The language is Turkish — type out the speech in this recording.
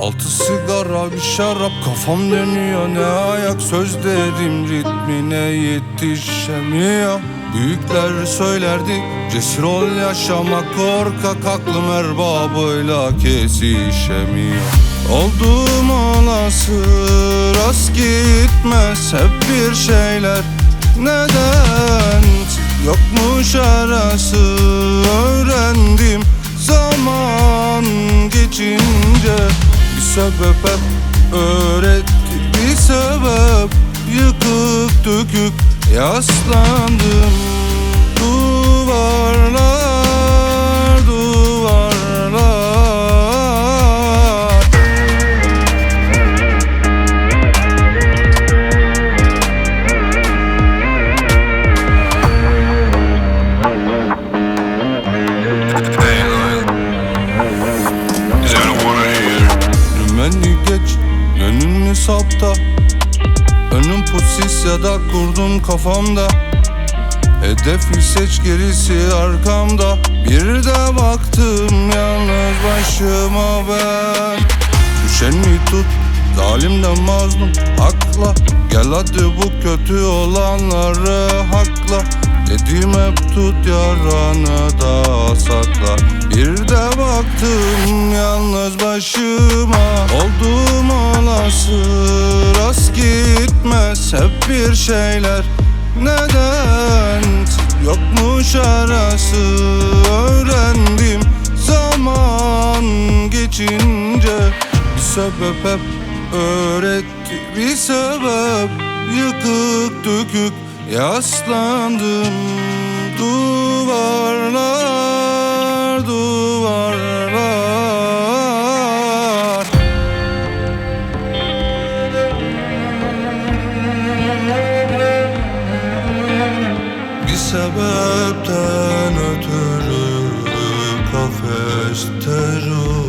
Altı sigara bir şarap kafam dönüyor ne ayak Sözlerim ritmine yetişemiyor. Büyükler söylerdi cesur ol yaşamak korkak Aklım erbabıyla kesişemiyor. Olduğum olası rast gitmez hep bir şeyler. Neden yokmuş arası öğrendim Zaman geçince sebep hep öğretti. Bir sebep yıkık dökük yaslandım. Duvarlar sapta Önüm pusis ya da kurdum kafamda. Hedefi seç gerisi arkamda. Bir de baktım yalnız başıma ben. Düşeni tut? Zalimden mazlum. Hakla. Gel hadi bu kötü olanları hakla. Dediğim hep tut yaranı da sakla. Bir de baktım yalnız başıma. Olduğum olası rast gitmez Hep bir şeyler? Neden Yokmuş arası? Öğrendim Zaman geçince. Bir sebep hep öğretti Bir sebep yıkık dökük yaslandım Duvarlar Bir sebepten ötürü kafes terör